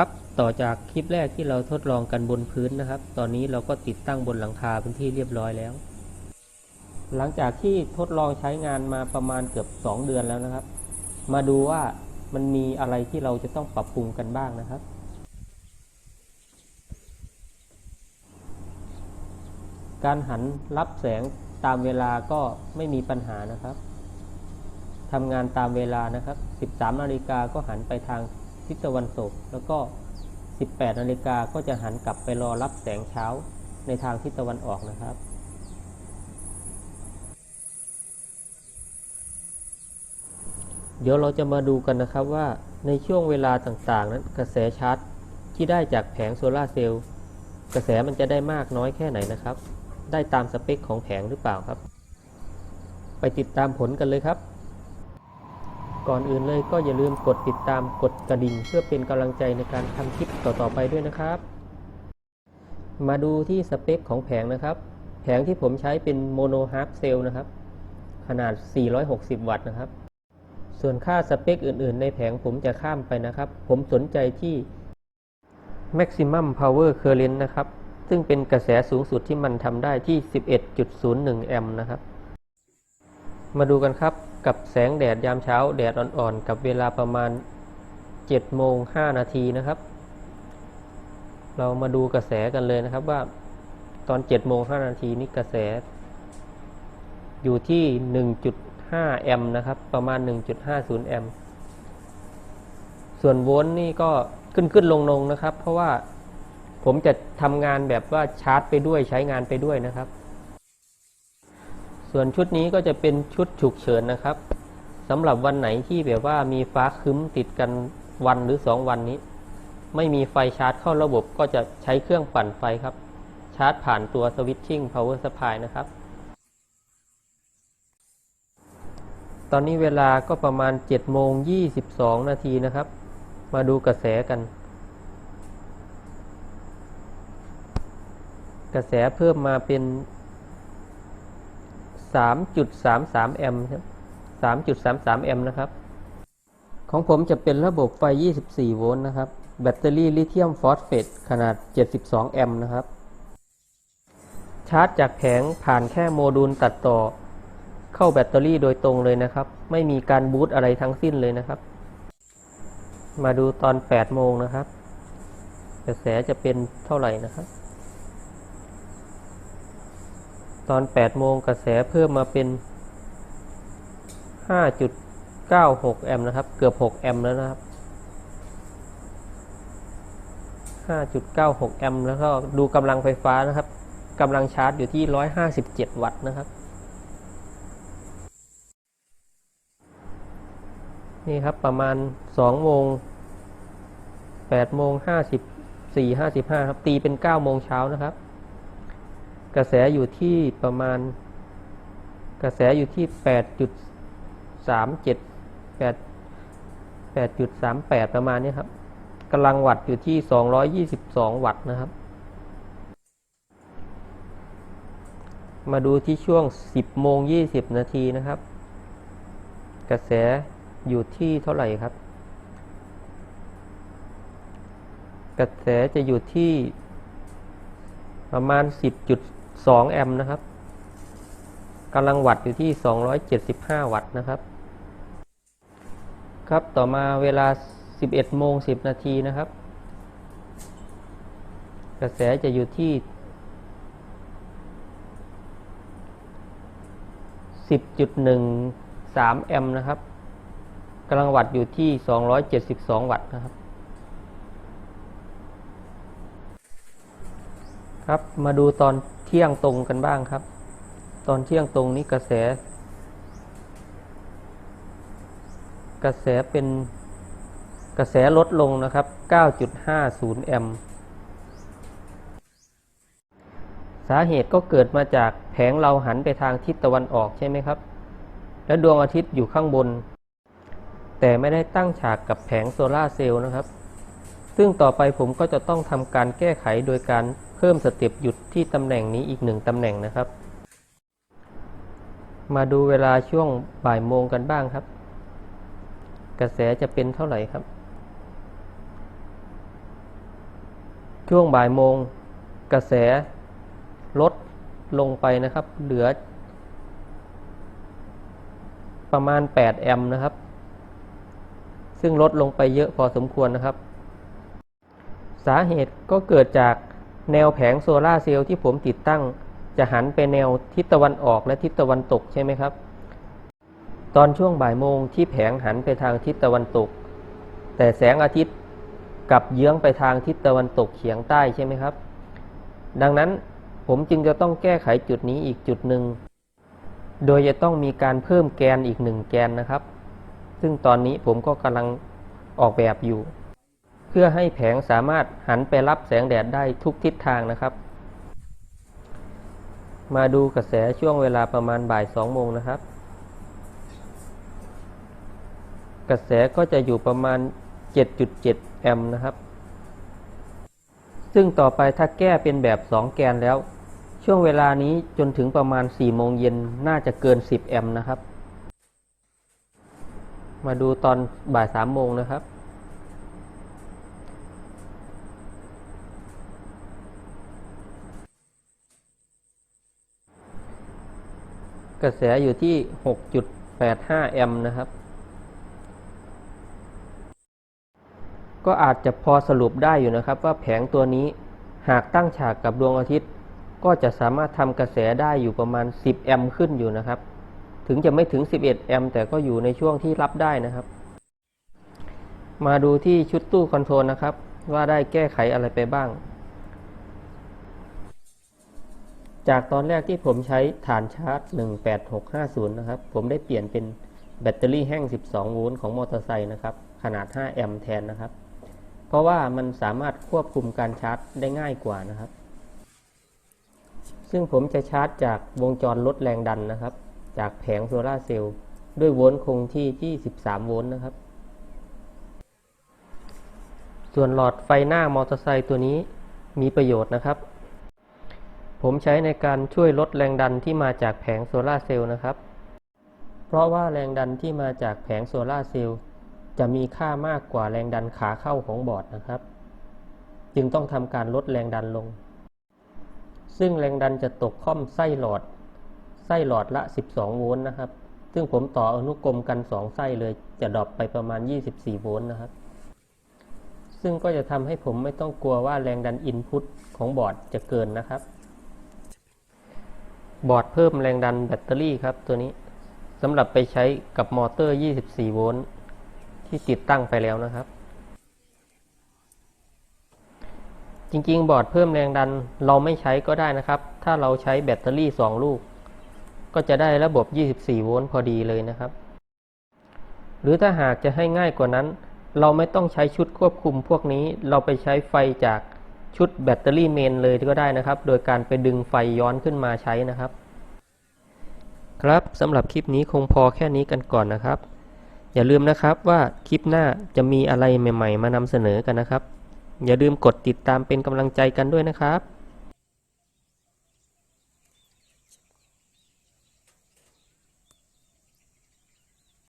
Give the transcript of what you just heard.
ครับต่อจากคลิปแรกที่เราทดลองกันบนพื้นนะครับ ตอนนี้เราก็ติดตั้งบนหลังคาเป็นที่เรียบร้อยแล้ว หลังจากที่ทดลองใช้งานมาประมาณเกือบ 2 เดือนแล้วนะครับ มาดูว่ามันมีอะไรที่เราจะต้องปรับปรุงกันบ้างนะครับ การหันรับแสงตามเวลาก็ไม่มีปัญหานะครับทำงานตามเวลานะครับ 13นาฬิกาก็หันไปทาง ทิศตะวันตก แล้วก็ 18นาฬิกาก็จะหันกลับไปรอรับแสงเช้าในทางทิศตะวันออกนะครับ เดี๋ยวเราจะมาดูกันนะครับว่าในช่วงเวลาต่างๆ นั้นกระแสชาร์จที่ได้จากแผงโซลาเซลล์กระแสมันจะได้มากน้อยแค่ไหนนะครับ ได้ตามสเปคของแผงหรือเปล่าครับ ไปติดตามผลกันเลยครับ ก่อนอื่นเลยก็อย่าลืมกดติดตามกดกระดิ่ง เพื่อเป็นกำลังใจในการทำคลิปต่อๆไปด้วยนะครับ มาดูที่สเปคของแผงนะครับ แผงที่ผมใช้เป็นโมโนฮาร์ฟเซลล์นะครับ ขนาด 460 วัตต์นะครับ ส่วนค่าสเปคอื่นๆ ในแผงผมจะข้ามไปนะครับ ผมสนใจที่ maximum power current นะครับ ซึ่งเป็นกระแสสูงสุดที่มันทำได้ที่ 11.01 แอมป์นะครับ มาดูกันครับกับแสงแดดยามเช้าแดดอ่อนๆ กับเวลาประมาณ7โมง5นาทีนะครับ เรามาดูกระแสกันเลยนะครับว่าตอน7โมง5นาทีนี้กระแส อยู่ที่ 1.5 แอมป์นะครับ ประมาณ 1.50 แอมป์ส่วนโวลต์นี่ก็ขึ้นขึ้นลงลงๆนะครับ เพราะว่าผมจะทำงานแบบว่าชาร์จไปด้วยใช้งานไปด้วยนะครับ ส่วนชุดนี้ก็จะเป็นชุดฉุกเฉินนะครับสำหรับวันไหนที่แบบว่ามีฟ้าคึ้มติดกันวันหรือ 2 วันนี้ ไม่มีไฟชาร์จเข้าระบบก็จะใช้เครื่องปั่นไฟครับ ชาร์จผ่านตัวสวิตชิ่ง power supply นะครับ ตอนนี้เวลาก็ประมาณ7โมง22 นาทีนะครับ มาดูกระแสกัน กระแสเพิ่มมาเป็น 3.33 แอมป์ครับ 3.33 แอมป์นะครับ ของผมจะเป็นระบบไฟ 24 โวลต์นะครับ แบตเตอรี่ลิเธียมฟอสเฟตขนาด 72 แอมป์นะครับ ชาร์จจากแผงผ่านแค่โมดูลตัดต่อ เข้าแบตเตอรี่โดยตรงเลยนะครับ ไม่มีการบูตอะไรทั้งสิ้นเลยนะครับ มาดูตอน 8 โมงนะครับ กระแสจะเป็นเท่าไหร่นะครับ ตอน 8 โมงกระแสเพิ่มมาเป็น 5.96 แอมป์นะครับ เกือบ 6 แอมป์แล้วนะครับ 5.96 แอมป์แล้วก็ดูกำลังไฟฟ้านะครับกำลังชาร์จอยู่ที่ 157 วัตต์นะครับ นี่ครับประมาณ 2 โมง 8 โมง 54 55 ครับ ตีเป็น 9 โมงเช้านะครับ กระแสอยู่ที่ประมาณ กระแสอยู่ที่ 8.37 8 8.38 ประมาณนี้ครับกำลังวัตต์อยู่ที่ 222 วัตต์นะครับ มาดูที่ช่วง 10โมง20 นาทีนะครับ กระแสอยู่ที่เท่าไหร่ครับ กระแสจะอยู่ที่ประมาณ 2 แอมป์นะครับกำลังวัตต์อยู่ที่ 275 วัตต์นะครับ ครับต่อมาเวลา 11โมง10 นาทีนะครับ กระแสจะอยู่ที่ 10.13 แอมป์นะครับกำลังวัตต์อยู่ที่ 272 วัตต์นะครับ ครับมาดูตอน เที่ยงตรงกันบ้างครับ ตอนเที่ยงตรงนี้กระแส กระแสเป็นกระแสลดลงนะครับ 9.50 แอมป์สาเหตุก็เกิดมาจากแผงเราหันไปทางทิศตะวันออกใช่ไหมครับ และดวงอาทิตย์อยู่ข้างบน แต่ไม่ได้ตั้งฉากกับแผงโซลาเซลล์นะครับ ซึ่งต่อไปผมก็จะต้องทำการแก้ไขโดยการ เพิ่มสเต็ปหยุดที่ตำแหน่งนี้อีกหนึ่งตำแหน่งนะครับ มาดูเวลาช่วงบ่ายโมงกันบ้างครับ กระแสจะเป็นเท่าไหร่ครับ ช่วงบ่ายโมง กระแสลดลงไปนะครับ เหลือ ประมาณ 8 แอมป์นะครับ ซึ่งลดลงไปเยอะพอสมควรนะครับ สาเหตุก็เกิดจาก แนวแผงโซลาเซลล์ที่ผมติดตั้ง จะหันไปแนวทิศตะวันออกและทิศตะวันตกใช่ไหมครับ ตอนช่วงบ่ายโมงที่แผงหันไปทางทิศตะวันตก แต่แสงอาทิตย์กลับเยื้องไปทางทิศตะวันตกเฉียงใต้ใช่ไหมครับ ดังนั้นผมจึงจะต้องแก้ไขจุดนี้อีกจุดหนึ่ง โดยจะต้องมีการเพิ่มแกนอีกหนึ่งแกนนะครับ ซึ่งตอนนี้ผมก็กำลังออกแบบอยู่ เพื่อให้แผงสามารถหันไปรับแสงแดดได้ทุกทิศทางนะครับ มาดูกระแสช่วงเวลาประมาณบ่ายสองโมงนะครับ กระแสก็จะอยู่ประมาณ 7.7 แอมป์นะครับ ซึ่งต่อไปถ้าแก้เป็นแบบ 2 แกนแล้ว ช่วงเวลานี้จนถึงประมาณ 4 โมงเย็นน่าจะเกิน 10 แอมป์นะครับ มาดูตอนบ่าย 3 โมงนะครับ กระแสอยู่ที่ 6.85 แอมป์นะครับ ก็อาจจะพอสรุปได้อยู่นะครับว่าแผงตัวนี้หากตั้งฉากกับดวงอาทิตย์ ก็จะสามารถทำกระแสได้อยู่ประมาณ 10 แอมป์ขึ้นอยู่นะครับ ถึงจะไม่ถึง 11 แอมป์แต่ก็อยู่ในช่วงที่รับได้นะครับ มาดูที่ชุดตู้คอนโทรลนะครับ ว่าได้แก้ไขอะไรไปบ้าง จากตอนแรกที่ผมใช้ฐานชาร์จ 18650 นะครับ ผมได้เปลี่ยนเป็นแบตเตอรี่แห้ง 12 โวลต์ของมอเตอร์ไซค์นะครับ ขนาด 5 แอมป์แทนนะครับ เพราะว่ามันสามารถควบคุมการชาร์จได้ง่ายกว่านะครับ ซึ่งผมจะชาร์จจากวงจรลดแรงดันนะครับ จากแผงโซลาเซลล์ด้วยโวลต์คงที่ที่13โวลต์นะครับ ส่วนหลอดไฟหน้ามอเตอร์ไซค์ตัวนี้มีประโยชน์นะครับ ผมใช้ในการช่วยลดแรงดันที่มาจากแผงโซลาร์เซลล์นะครับ เพราะว่าแรงดันที่มาจากแผงโซลาร์เซลล์จะมีค่ามากกว่าแรงดันขาเข้าของบอร์ดนะครับ จึงต้องทำการลดแรงดันลง ซึ่งแรงดันจะตกค่อมไส้หลอด ไส้หลอดละ 12 โวลต์นะครับ ซึ่งผมต่ออนุกรมกัน 2 ไส้เลยจะดรอปไปประมาณ 24 โวลต์นะครับ ซึ่งก็จะทำให้ผมไม่ต้องกลัวว่าแรงดันอินพุตของบอร์ดจะเกินนะครับ บอร์ดเพิ่มแรงดันแบตเตอรี่ครับตัวนี้สำหรับไปใช้กับมอเตอร์ 24 โวลต์ที่ติดตั้งไปแล้วนะครับ จริงๆ บอร์ดเพิ่มแรงดันเราไม่ใช้ก็ได้นะครับ ถ้าเราใช้แบตเตอรี่ 2 ลูก ก็จะได้ระบบ 24 โวลต์พอดีเลยนะครับ หรือถ้าหากจะให้ง่ายกว่านั้น เราไม่ต้องใช้ชุดควบคุมพวกนี้เราไปใช้ไฟจาก ชุดแบตเตอรี่เมนเลยก็ได้นะครับ โดยการไปดึงไฟย้อนขึ้นมาใช้นะครับ ครับสำหรับคลิปนี้คงพอแค่นี้กันก่อนนะครับ อย่าลืมนะครับว่าคลิปหน้าจะมีอะไรใหม่ ๆ มานำเสนอกันนะครับ อย่าลืมกดติดตามเป็นกำลังใจกันด้วยนะครับ